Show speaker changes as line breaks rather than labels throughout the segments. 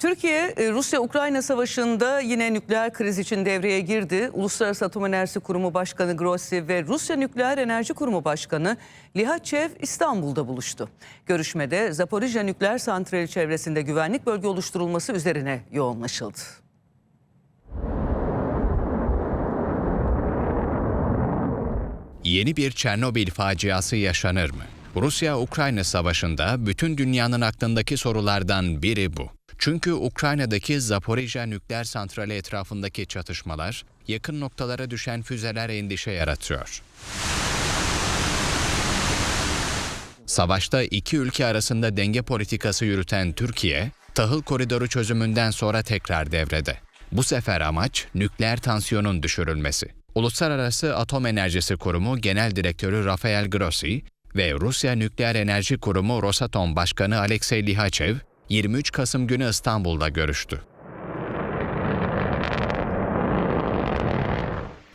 Türkiye, e, Rusya-Ukrayna savaşında yine nükleer kriz için devreye girdi. Uluslararası Atom Enerjisi Kurumu Başkanı Grossi ve Rusya Nükleer Enerji Kurumu Başkanı Lihaçev İstanbul'da buluştu. Görüşmede Zaporijya Nükleer Santrali çevresinde güvenlik bölge oluşturulması üzerine yoğunlaşıldı.
Yeni bir Çernobil faciası yaşanır mı? Rusya-Ukrayna savaşında bütün dünyanın aklındaki sorulardan biri bu. Çünkü Ukrayna'daki Zaporijya nükleer santrali etrafındaki çatışmalar, yakın noktalara düşen füzeler endişe yaratıyor. Savaşta iki ülke arasında denge politikası yürüten Türkiye, tahıl koridoru çözümünden sonra tekrar devrede. Bu sefer amaç nükleer tansiyonun düşürülmesi. Uluslararası Atom Enerjisi Kurumu Genel Direktörü Rafael Grossi ve Rusya Nükleer Enerji Kurumu Rosatom Başkanı Alexey Lihaçev 23 Kasım günü İstanbul'da görüştü.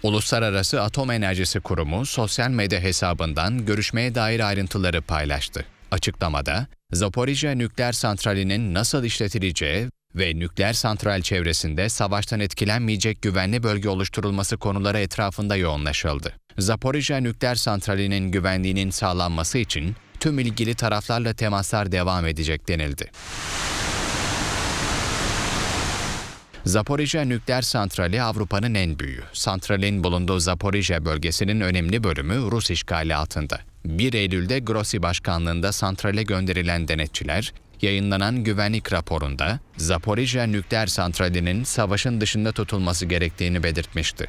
Uluslararası Atom Enerjisi Kurumu sosyal medya hesabından görüşmeye dair ayrıntıları paylaştı. Açıklamada, Zaporijya nükleer santralinin nasıl işletileceği ve nükleer santral çevresinde savaştan etkilenmeyecek güvenli bölge oluşturulması konuları etrafında yoğunlaşıldı. Zaporijya nükleer santralinin güvenliğinin sağlanması için tüm ilgili taraflarla temaslar devam edecek denildi. Zaporijya nükleer santrali Avrupa'nın en büyüğü. Santralin bulunduğu Zaporijya bölgesinin önemli bölümü Rus işgali altında. 1 Eylül'de Grossi başkanlığında santrale gönderilen denetçiler, yayınlanan güvenlik raporunda Zaporijya nükleer santralinin savaşın dışında tutulması gerektiğini belirtmişti.